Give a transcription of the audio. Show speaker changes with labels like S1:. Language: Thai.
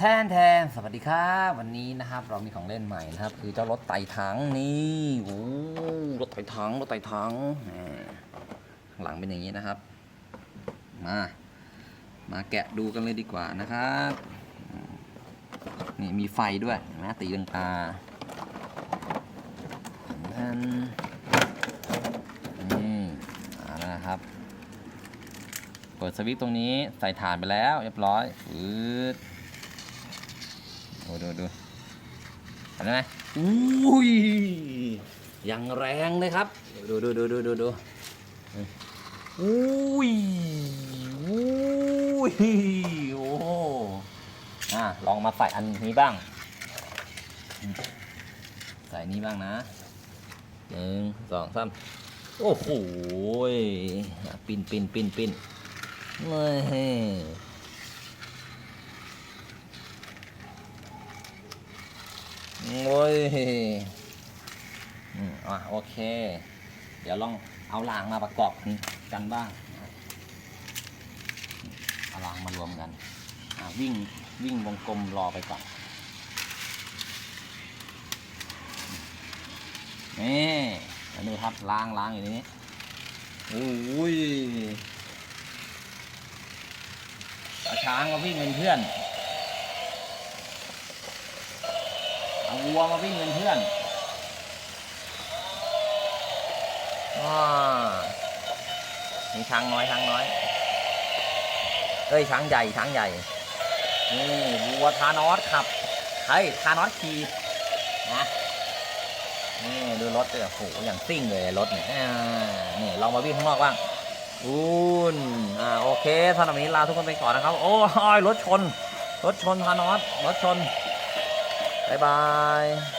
S1: แทนแทนสวัสดีครับวันนี้นะครับ เรามีของเล่นใหม่นะครับ คือเจ้ารถไต่ถังนี่โอ้รถไต่ถังรถไต่ถังหลังเป็นอย่างนี้นะครับ มา มาแกะดูกันเลยดีกว่านะครับนี่มีไฟด้วยนะตีลังกาทันนี่เอาละนะครับเปิดสวิตช์ตรงนี้ใส่ถ่านไปแล้วเรียบร้อยฟืด ดูดูดูเห็นไหมอุ้ยย่างแรงเลยครับ ดูดูดูดูดูดูอุ้ยอุ้ยโอ้อะลองมาใส่อันนี้บ้าง ใส่นี้บ้างนะหนึ่งสองสามโอ้โหปิ้นปิ้นปิ้นปิ้นนี่ โอ้ยอืมอะโอเค เดี๋ยวลองเอารางมาประกอบกันบ้างเอารางมารวมกันอะวิ่งวิ่งวงกลมรอไปก่อนนี่แล้วดูครับล้างล้างอยู่ในนี้โอ้ยช้างมาวิ่งเป็นเพื่อน เอา วัวมาวิ่งเป็นเพื่อนว้านี่ช้างน้อยช้างน้อย เอ้ยช้างใหญ่ช้างใหญ่ นี่วัวทานอสขับเฮ้ยทานอสขี่นะนี่ดูรถเลยโอ้โหอย่างซิ่งเลยรถเนี่ยอ่านี่ลองมาวิ่งข้างนอกบ้างอุ่นอ่าโอเคสำหรับวันนี้ลาทุกคนไปก่อนนะครับ โอ้ยรถชน รถชนพานอสรถชน บ๊ายบาย